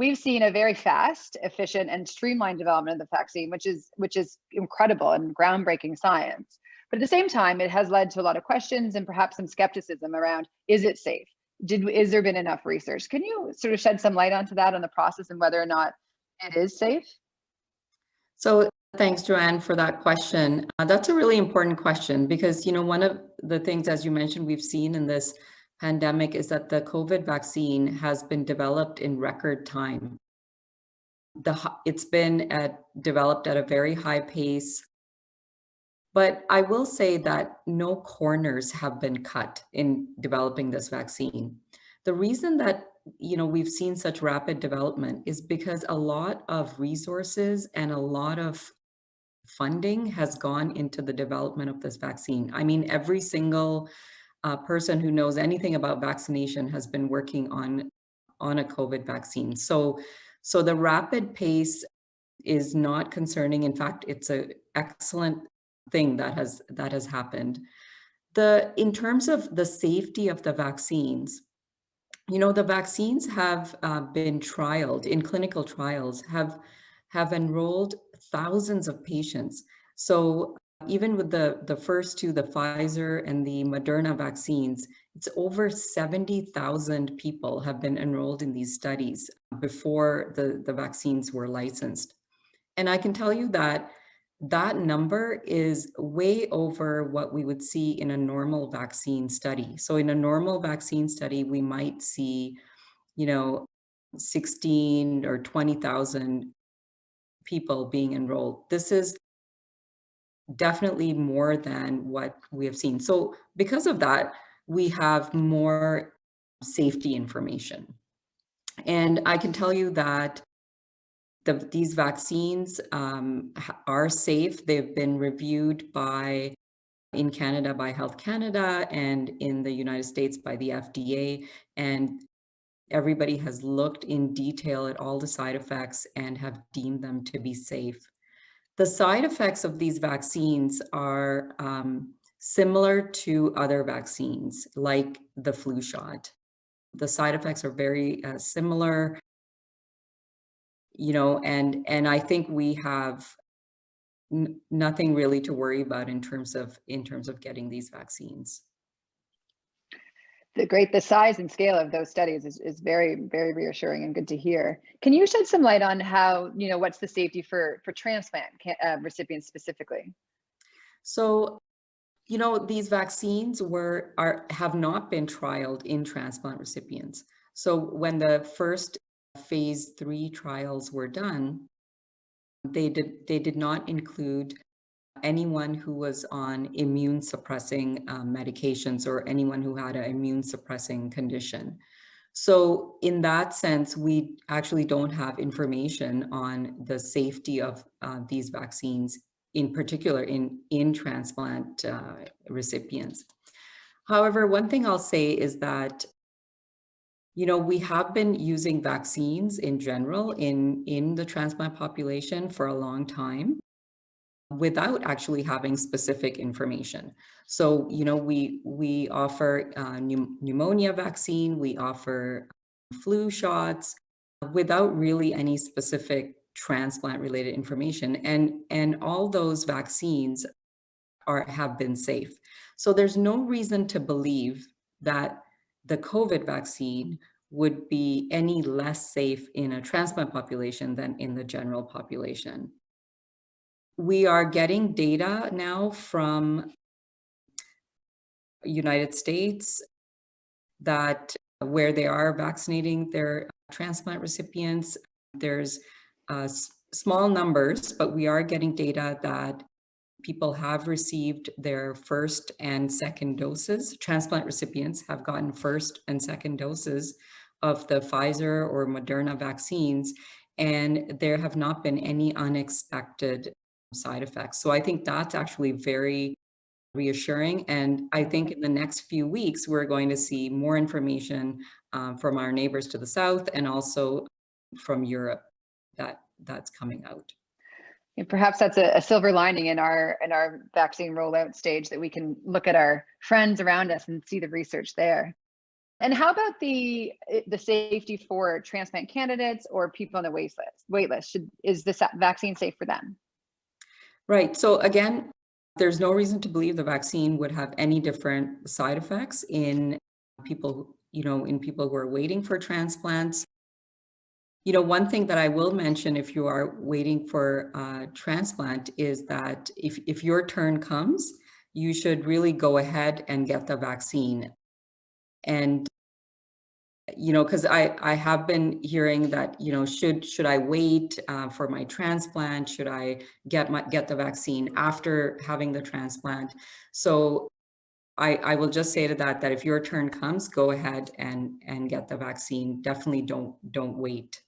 we've seen a very fast, efficient, and streamlined development of the vaccine, which is which is incredible and groundbreaking science. But at the same time, it has led to a lot of questions and perhaps some skepticism around, is it safe? Did is there been enough research? Can you sort of shed some light onto that on the process and whether or not it is safe? So thanks, Joanne, for that question. Uh, that's a really important question because, you know, one of the things, as you mentioned, we've seen in this pandemic is that the COVID vaccine has been developed in record time. The, it's been at, developed at a very high pace. But I will say that no corners have been cut in developing this vaccine. The reason that you know we've seen such rapid development is because a lot of resources and a lot of funding has gone into the development of this vaccine. I mean, every single uh, person who knows anything about vaccination has been working on on a COVID vaccine. So, so the rapid pace is not concerning. In fact, it's an excellent thing that has that has happened. The in terms of the safety of the vaccines, you know, the vaccines have uh, been trialed in clinical trials, have have enrolled thousands of patients. So even with the, the first two, the Pfizer and the Moderna vaccines, it's over 70,000 people have been enrolled in these studies before the, the vaccines were licensed. And I can tell you that that number is way over what we would see in a normal vaccine study. So in a normal vaccine study, we might see, you know, 16 or 20,000 people being enrolled. This is definitely more than what we have seen. So because of that, we have more safety information. And I can tell you that the, these vaccines um, are safe. They've been reviewed by in Canada by Health Canada and in the United States by the FDA. And everybody has looked in detail at all the side effects and have deemed them to be safe. The side effects of these vaccines are um, similar to other vaccines, like the flu shot. The side effects are very uh, similar you know, and and I think we have nothing really to worry about in terms of in terms of getting these vaccines. The great, the size and scale of those studies is, is very, very reassuring and good to hear. Can you shed some light on how, you know, what's the safety for for transplant uh, recipients specifically? So, you know, these vaccines were are have not been trialed in transplant recipients. So when the first phase three trials were done, they did, they did not include anyone who was on immune suppressing um, medications or anyone who had an immune suppressing condition. So in that sense, we actually don't have information on the safety of uh, these vaccines, in particular in, in transplant uh, recipients. However, one thing I'll say is that you know, we have been using vaccines in general in, in the transplant population for a long time without actually having specific information. So, you know, we, we offer uh, pneumonia vaccine, we offer flu shots without really any specific transplant related information. And, and all those vaccines are, have been safe. So there's no reason to believe that the COVID vaccine would be any less safe in a transplant population than in the general population. We are getting data now from United States that where they are vaccinating their transplant recipients, there's uh, small numbers, but we are getting data that people have received their first and second doses. Transplant recipients have gotten first and second doses of the Pfizer or Moderna vaccines, and there have not been any unexpected side effects. So I think that's actually very reassuring. And I think in the next few weeks, we're going to see more information um, from our neighbors to the south and also from Europe that that's coming out. And perhaps that's a, a, silver lining in our in our vaccine rollout stage that we can look at our friends around us and see the research there. And how about the the safety for transplant candidates or people on the wait list? Wait list should is this vaccine safe for them? Right. So again, there's no reason to believe the vaccine would have any different side effects in people, you know, in people who are waiting for transplants. You know, one thing that I will mention if you are waiting for uh, transplant is that if, if your turn comes, you should really go ahead and get the vaccine. And you know, because I I have been hearing that you know should should I wait uh, for my transplant? Should I get my get the vaccine after having the transplant? So I I will just say to that that if your turn comes, go ahead and and get the vaccine. Definitely don't don't wait.